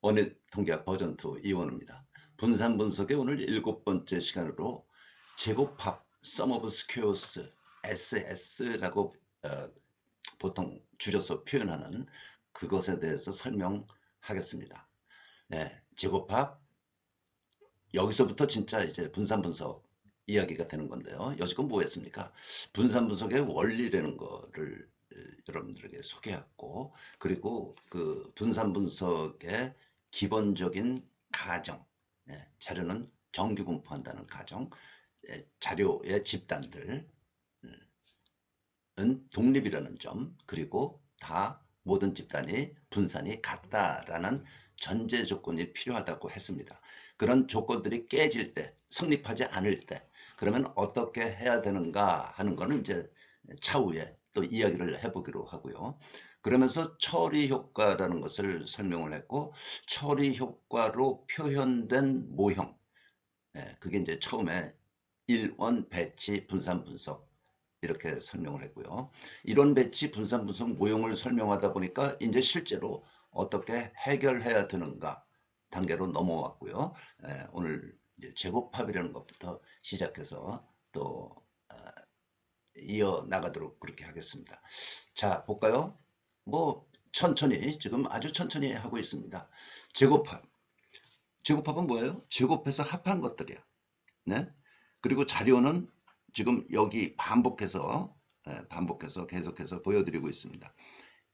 원의 통계학 버전 2 이원입니다. 분산 분석의 오늘 일곱 번째 시간으로 제곱합 sum of squares SS라고 어, 보통 줄여서 표현하는 그것에 대해서 설명하겠습니다. 네, 제곱합 여기서부터 진짜 이제 분산 분석 이야기가 되는 건데요. 여지껏 뭐 했습니까? 분산 분석의 원리라는 거를 여러분들에게 소개했고 그리고 그 분산 분석의 기본적인 가정 예, 자료는 정규 분포한다는 가정 예, 자료의 집단들은 독립이라는 점 그리고 다 모든 집단이 분산이 같다라는 전제 조건이 필요하다고 했습니다. 그런 조건들이 깨질 때 성립하지 않을 때 그러면 어떻게 해야 되는가 하는 거는 이제 차후에 또 이야기를 해보기로 하고요. 그러면서 처리 효과라는 것을 설명을 했고 처리 효과로 표현된 모형 예, 그게 이제 처음에 일원 배치 분산 분석 이렇게 설명을 했고요. 이론 배치 분산 분석 모형을 설명하다 보니까 이제 실제로 어떻게 해결해야 되는가 단계로 넘어왔고요. 예, 오늘 제곱합이라는 것부터 시작해서 또 어, 이어 나가도록 그렇게 하겠습니다. 자 볼까요? 뭐 천천히 지금 아주 천천히 하고 있습니다. 제곱합. 제곱합은 뭐예요? 제곱해서 합한 것들이야. 네? 그리고 자료는 지금 여기 반복해서 예, 반복해서 계속해서 보여드리고 있습니다.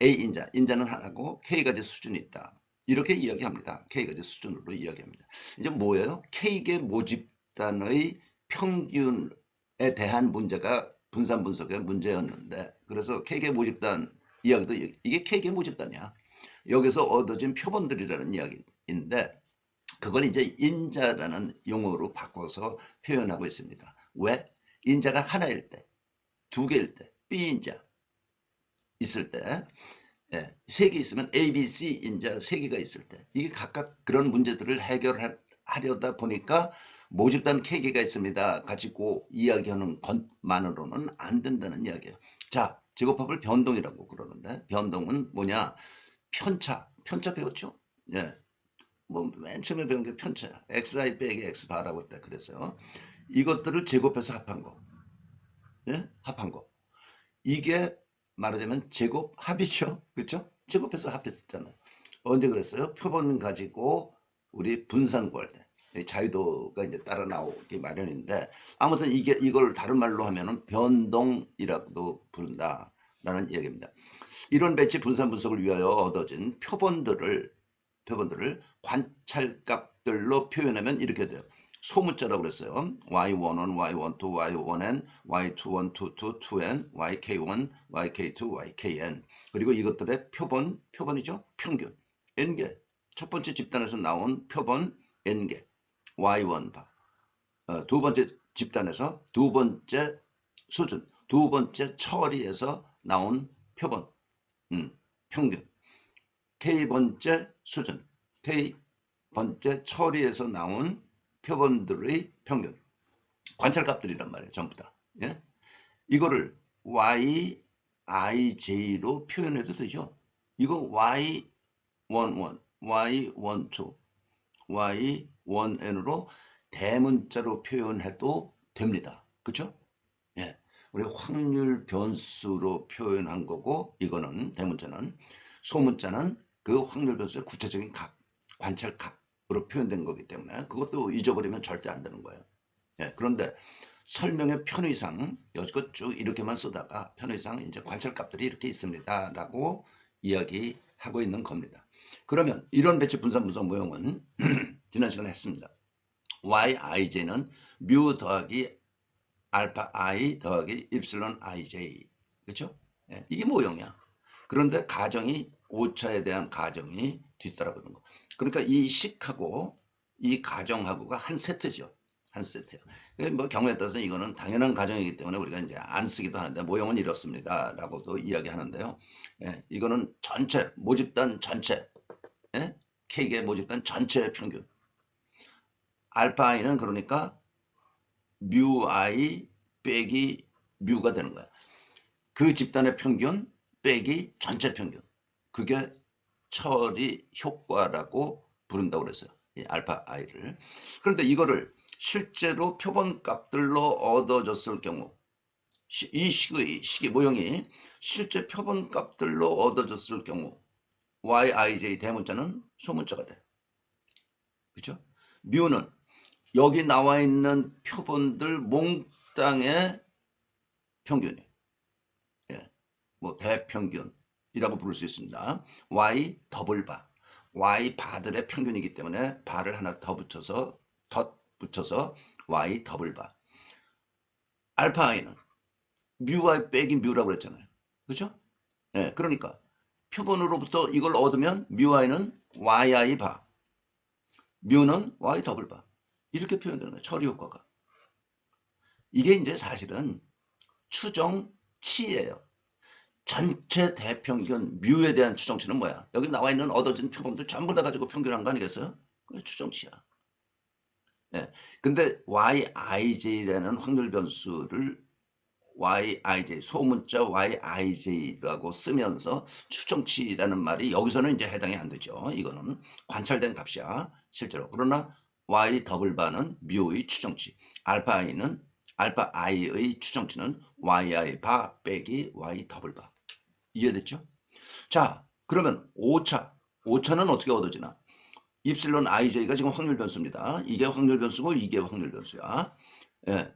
A 인자, 인자는 하나고 K가지 수준이 있다. 이렇게 이야기합니다. K가지 수준으로 이야기합니다. 이제 뭐예요? K개 모집단의 평균에 대한 문제가 분산 분석의 문제였는데 그래서 K개 모집단 이야기도 이게 K개 모집단이야. 여기서 얻어진 표본들이라는 이야기인데 그걸 이제 인자라는 용어로 바꿔서 표현하고 있습니다. 왜? 인자가 하나일 때, 두 개일 때, B인자 있을 때, 예, 세개 있으면 A, B, C 인자 세 개가 있을 때 이게 각각 그런 문제들을 해결하려다 보니까 모집단 K개가 있습니다. 가지고 이야기하는 것만으로는 안 된다는 이야기예요. 자, 제곱합을 변동이라고 그러는데 변동은 뭐냐? 편차. 편차 배웠죠? 예. 뭐 맨 처음에 배운 게 편차. xi 빼기 x바라고 할때 그랬어요. 이것들을 제곱해서 합한 거. 예? 합한 거. 이게 말하자면 제곱 합이죠. 그렇죠? 제곱해서 합했었잖아요. 언제 그랬어요? 표본 가지고 우리 분산 구할 때. 자유도가 이제 따라 나오기 마련인데 아무튼 이게 이걸 다른 말로 하면은 변동이라고도 부른다라는 이야기입니다. 이런 배치 분산 분석을 위하여 얻어진 표본들을 표본들을 관찰값들로 표현하면 이렇게 돼요. 소문자라고 그랬어요. y11, y12, y1n, y21, 22, 2n, yk1, yk2, ykn 그리고 이것들의 표본, 표본이죠. 평균, n개. 첫 번째 집단에서 나온 표본 n개. Y1 바. 어, 두 번째 집단에서 두 번째 수준, 두 번째 처리에서 나온 표본, 음, 평균. K 번째 수준, K 번째 처리에서 나온 표본들의 평균. 관찰값들이란 말이에요. 전부 다. 예? 이거를 Y, I, J로 표현해도 되죠. 이거 Y11, Y12, Y1N으로 대문자로 표현해도 됩니다. 그죠? 예. 우리 확률 변수로 표현한 거고 이거는 대문자는 소문자는 그 확률 변수의 구체적인 값, 관찰 값으로 표현된 거기 때문에 그것도 잊어버리면 절대 안 되는 거예요. 예. 그런데 설명의 편의상 여지껏 쭉 이렇게만 쓰다가 편의상 이제 관찰 값들이 이렇게 있습니다. 라고 이야기 하고 있는 겁니다. 그러면 이런 배치 분산 분석 모형은 지난 시간에 했습니다. yij는 뮤 더하기 알파 i 더하기 입실론 ij 그렇죠? 예, 이게 모형이야. 그런데 가정이 오차에 대한 가정이 뒤따라오는 거. 그러니까 이 식하고 이 가정하고가 한 세트죠. 한 세트야. 뭐 경우에 따라서 이거는 당연한 가정이기 때문에 우리가 이제 안 쓰기도 하는데 모형은 이렇습니다. 라고도 이야기하는데요. 예, 이거는 전체 모집단 전체 예? K개 모집단 전체 평균. 알파 i는 그러니까 뮤 i 빼기 뮤가 되는 거야. 그 집단의 평균 빼기 전체 평균. 그게 처리 효과라고 부른다고 그랬어요. 이 알파 i를. 그런데 이거를 실제로 표본 값들로 얻어졌을 경우 시- 이 식의 식의 모형이 실제 표본 값들로 얻어졌을 경우 yij 대문자는 소문자가 돼. 그죠? 뮤는 여기 나와 있는 표본들 몽땅의 평균이. 예. 뭐 대평균이라고 부를 수 있습니다. y 더블 바. y 바들의 평균이기 때문에 바를 하나 더 붙여서 덧 붙여서 y 더블 바. 알파 i는 뮤y 빼기 뮤라고 그랬잖아요. 그죠? 예. 그러니까 표본으로부터 이걸 얻으면 뮤i는 yi 바. 뮤는 y 더블 바. 이렇게 표현되는 거예요. 처리 효과가. 이게 이제 사실은 추정치예요. 전체 대평균 뮤에 대한 추정치는 뭐야? 여기 나와 있는 얻어진 표본들 전부 다 가지고 평균한 거 아니겠어요? 그게 추정치야. 예. 근데 yij라는 확률 변수를 yij 소문자 yij라고 쓰면서 추정치라는 말이 여기서는 이제 해당이 안 되죠. 이거는 관찰된 값이야 실제로. 그러나 y 더블 바는 뮤의 추정치, 알파 i는 알파 i의 추정치는 yi 바 빼기 y 더블 바. 이해됐죠? 자, 그러면 5차. 5차는 어떻게 얻어지나? 입실론 ij가 지금 확률 변수입니다. 이게 확률 변수고 이게 확률 변수야. 예.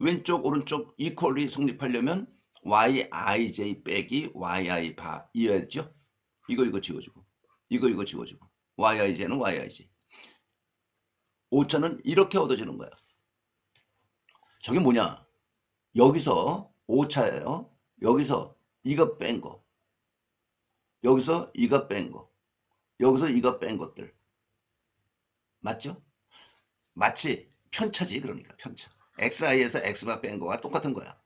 왼쪽 오른쪽 이퀄이 성립하려면 yij 빼기 yi 바 이해했죠? 이거 이거 지워주고 이거 이거 지워주고 yij는 yij 5차는 이렇게 얻어지는 거야. 저게 뭐냐? 여기서 5차예요. 여기서 이거 뺀 거. 여기서 이거 뺀 거. 여기서 이거 뺀 것들. 맞죠? 마치 편차지 그러니까 편차. xi에서 x가 뺀 거와 똑같은 거야.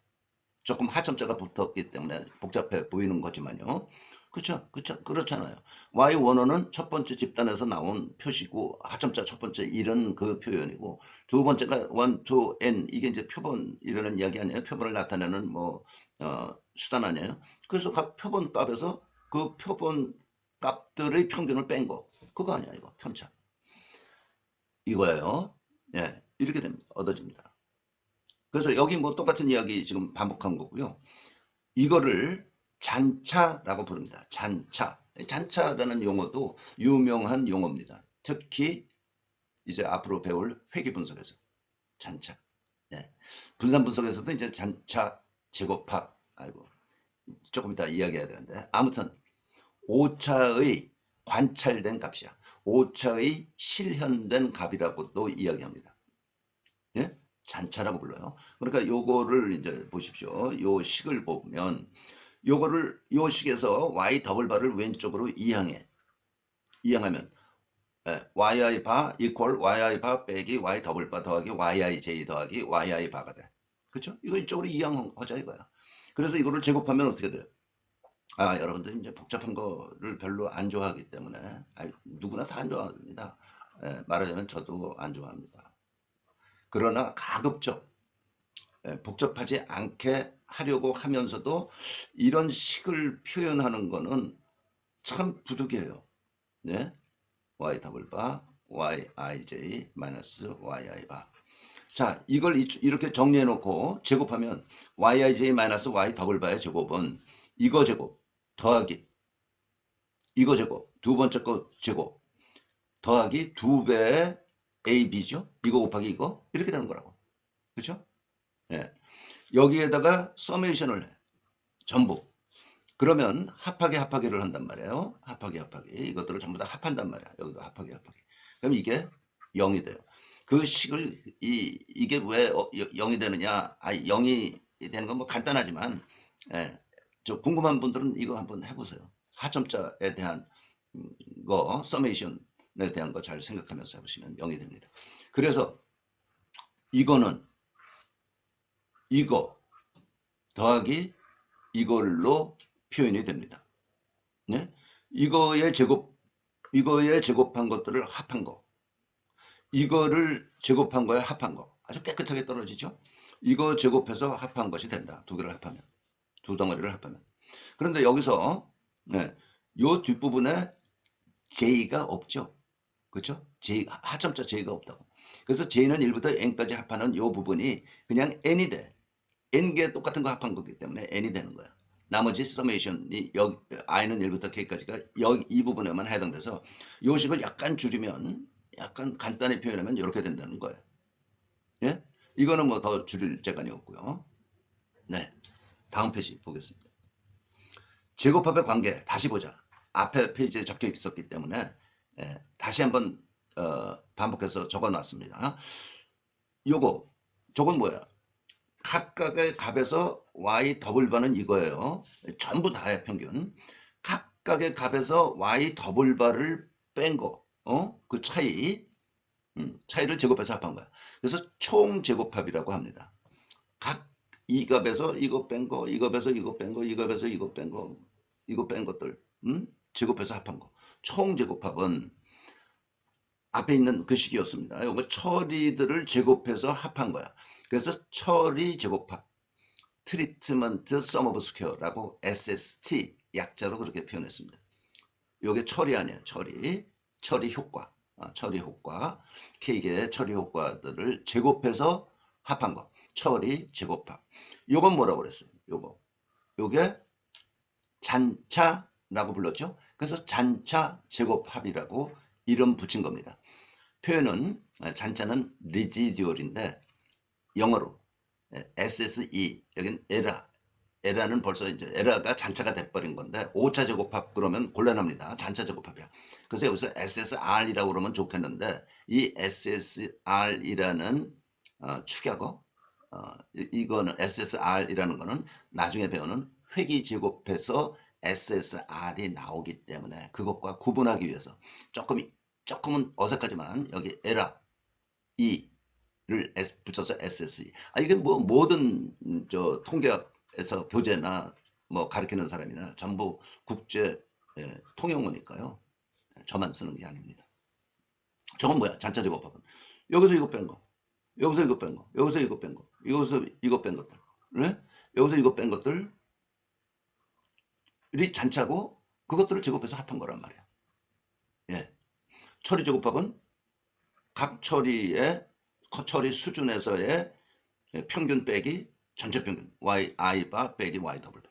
조금 하점자가 붙었기 때문에 복잡해 보이는 거지만요. 그렇죠? 그렇죠? 그렇잖아요. y 원어는 첫 번째 집단에서 나온 표시고 하점자 첫 번째 이런 그 표현이고 두 번째가 원, 투, n 이게 이제 표본 이라는 이야기 아니에요? 표본을 나타내는 뭐 어, 수단 아니에요? 그래서 각 표본 값에서 그 표본 값들의 평균을 뺀 거. 그거 아니야 이거 편차. 이거예요. 예, 이렇게 됩니다. 얻어집니다. 그래서 여기 뭐 똑같은 이야기 지금 반복한 거고요. 이거를 잔차라고 부릅니다. 잔차. 잔차라는 용어도 유명한 용어입니다. 특히 이제 앞으로 배울 회귀 분석에서 잔차. 예. 분산 분석에서도 이제 잔차 제곱합. 아이고 조금 이따 이야기해야 되는데 아무튼 5차의 관찰된 값이야. 5차의 실현된 값이라고도 이야기합니다. 예? 잔차라고 불러요. 그러니까 요거를 이제 보십시오. 요 식을 보면 요거를 요 식에서 y 더블 바를 왼쪽으로 이항해. 이항하면 예, yi 바 이퀄 yi 바 빼기 y 더블 바 더하기 yij 더하기 yi 바가 돼. 그렇죠? 이거 이쪽으로 이항하자 이거야. 그래서 이거를 제곱하면 어떻게 돼요? 아, 여러분들 이제 복잡한 거를 별로 안 좋아하기 때문에 아이, 누구나 다 안 좋아합니다. 예, 말하자면 저도 안 좋아합니다. 그러나 가급적 예, 복잡하지 않게 하려고 하면서도 이런 식을 표현하는 거는 참 부득이해요. 네? y 더블 바 yij 마이너스 yi 바. 자, 이걸 이- 이렇게 정리해 놓고 제곱하면 yij 마이너스 y 더블 바의 제곱은 이거 제곱 더하기 이거 제곱 두 번째 거 제곱 더하기 두 배의 ab죠. 이거 곱하기 이거 이렇게 되는 거라고. 그렇죠? 예. 여기에다가 서메이션을 해. 전부. 그러면 합하기 합하기를 한단 말이에요. 합하기 합하기. 이것들을 전부 다 합한단 말이야. 여기도 합하기 합하기. 그럼 이게 0이 돼요. 그 식을 이 이게 왜 어, 0이 되느냐? 아, 0이 되는 건 뭐 간단하지만 예. 저 궁금한 분들은 이거 한번 해 보세요. 하점자에 대한 음, 거 서메이션에 대한 거 잘 생각하면서 해 보시면 0이 됩니다. 그래서 이거는 이거 더하기 이걸로 표현이 됩니다. 네? 이거의 제곱, 이거의 제곱한 것들을 합한 거. 이거를 제곱한 거에 합한 거. 아주 깨끗하게 떨어지죠? 이거 제곱해서 합한 것이 된다. 두 개를 합하면. 두 덩어리를 합하면. 그런데 여기서, 네, 요 뒷부분에 J가 없죠? 그렇죠? j 하점자 j가 없다고. 그래서 j는 1부터 n까지 합하는 이 부분이 그냥 n이 돼. n개 똑같은 거 합한 거기 때문에 n이 되는 거야. 나머지 서메이션이 여기 i는 1부터 k까지가 여기 이 부분에만 해당돼서 요식을 약간 줄이면 약간 간단히 표현하면 이렇게 된다는 거예요. 예? 이거는 뭐 더 줄일 재간이 없고요. 네. 다음 페이지 보겠습니다. 제곱합의 관계 다시 보자. 앞에 페이지에 적혀 있었기 때문에 예, 다시 한번 어, 반복해서 적어놨습니다. 요거 저건 뭐야? 각각의 값에서 y 더블 바는 이거예요. 전부 다의 평균. 각각의 값에서 y 더블 바를 뺀 거, 어? 그 차이, 음, 차이를 제곱해서 합한 거야. 그래서 총 제곱합이라고 합니다. 각 이 값에서 이거 뺀 거, 이 값에서 이거 뺀 거, 이 값에서 이거 뺀 거, 이거 뺀 것들, 음? 제곱해서 합한 거. 총 제곱합은 앞에 있는 그 식이었습니다. 이거 처리들을 제곱해서 합한 거야. 그래서 처리 제곱합, 트리트먼트 썸 오브 스퀘어라고 SST 약자로 그렇게 표현했습니다. 이게 처리 아니에요. 처리, 처리 효과, 아, 처리 효과, K개의 처리 효과들을 제곱해서 합한 거, 처리 제곱합. 요건 뭐라고 그랬어요? 요거, 요게 잔차라고 불렀죠. 그래서 잔차 제곱합이라고 이름 붙인 겁니다. 표현은 아, 잔차는 리지듀얼인데 영어로 SSE 여긴 에라 에라는 벌써 이제 에라가 잔차가 돼버린 건데 5차 제곱합 그러면 곤란합니다. 잔차 제곱합이야. 그래서 여기서 SSR이라고 그러면 좋겠는데 이 SSR이라는 어, 축약어 어, 이- 이거는 SSR이라는 거는 나중에 배우는 회기 제곱해서 SSR이 나오기 때문에 그것과 구분하기 위해서 조금 조금은 어색하지만 여기 에라 E를 S 붙여서 SSE. 아 이게 뭐 모든 음, 저 통계학에서 교재나 뭐 가르치는 사람이나 전부 국제 예, 통용어니까요. 저만 쓰는 게 아닙니다. 저건 뭐야? 잔차 제곱합은 여기서 이거 뺀 거, 여기서 이거 뺀 거, 여기서 이거 뺀 거, 여기서 이거 뺀 것들, 네? 여기서 이거 뺀 것들이 잔차고 그것들을 제곱해서 합한 거란 말이야. 예. 처리 제곱합은 각 처리의 커- 처리 수준에서의 평균 빼기 전체 평균 y i 바 빼기 y 더블 바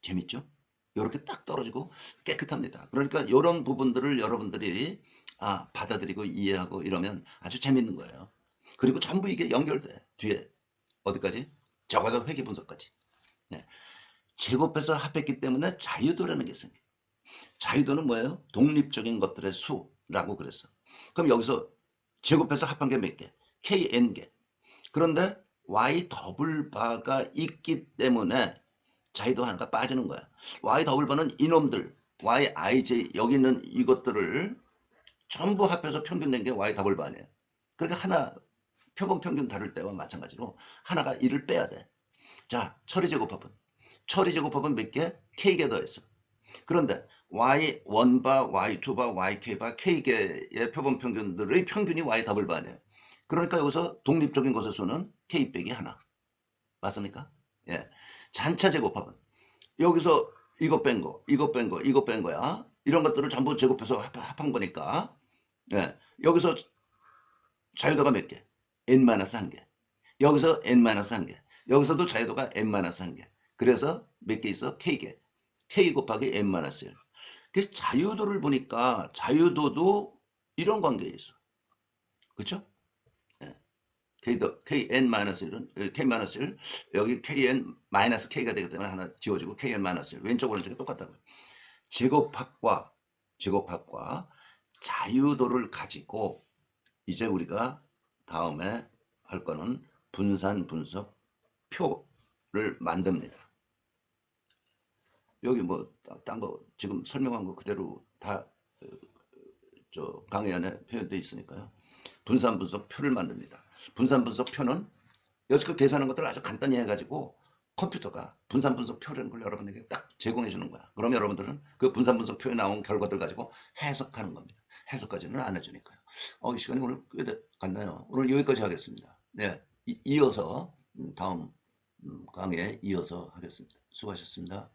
재밌죠? 이렇게 딱 떨어지고 깨끗합니다. 그러니까 이런 부분들을 여러분들이 아 받아들이고 이해하고 이러면 아주 재밌는 거예요. 그리고 전부 이게 연결돼 뒤에 어디까지? 적어도 회계 분석까지. 네. 제곱해서 합했기 때문에 자유도라는 게 생겨. 자유도는 뭐예요? 독립적인 것들의 수라고 그랬어. 그럼 여기서 제곱해서 합한 게 몇 개? KN개. 그런데 Y 더블 바가 있기 때문에 자유도 하나가 빠지는 거야. Y 더블 바는 이놈들, Y, IJ 여기 있는 이것들을 전부 합해서 평균 낸게 Y 더블 바 아니에요. 그러니까 하나 표본 평균 다를 때와 마찬가지로 하나가 이를 빼야 돼. 자, 처리 제곱합은 처리 제곱합은 몇 개? K개 더했어. 그런데 y 1바, y 2바, yk바, k개의 표본 평균들의 평균이 y 더블 바 아니에요. 그러니까 여기서 독립적인 것의 수는 k 빼기 하나. 맞습니까? 예. 잔차 제곱합은 여기서 이거 뺀 거, 이거 뺀 거, 이거 뺀 거야. 이런 것들을 전부 제곱해서 합, 합한 거니까. 예. 여기서 자유도가 몇 개? N-1개. 여기서 n-1개. 여기서도 자유도가 n-1개. 그래서 몇 개 있어? k개. k 곱하기 n-1. 그래서 자유도를 보니까 자유도도 이런 관계에 있어. 그렇죠? K도, KN-1은, K-1, 여기 KN-K가 되기 때문에 하나 지워지고 KN-1, 왼쪽 오른쪽이 똑같다고요. 제곱합과, 제곱합과 자유도를 가지고 이제 우리가 다음에 할 거는 분산 분석 표를 만듭니다. 여기 뭐 딴 거 지금 설명한 거 그대로 다 저 강의 안에 표현되어 있으니까요. 분산 분석 표를 만듭니다. 분산 분석 표는 여기서 계산하는 것들을 아주 간단히 해가지고 컴퓨터가 분산 분석 표라는 걸 여러분에게 딱 제공해 주는 거야. 그럼 여러분들은 그 분산 분석 표에 나온 결과들 가지고 해석하는 겁니다. 해석까지는 안 해주니까요. 어, 이 시간이 오늘 꽤 돼- 갔나요? 오늘 여기까지 하겠습니다. 네, 이, 이어서 음, 다음 음, 강의에 이어서 하겠습니다. 수고하셨습니다.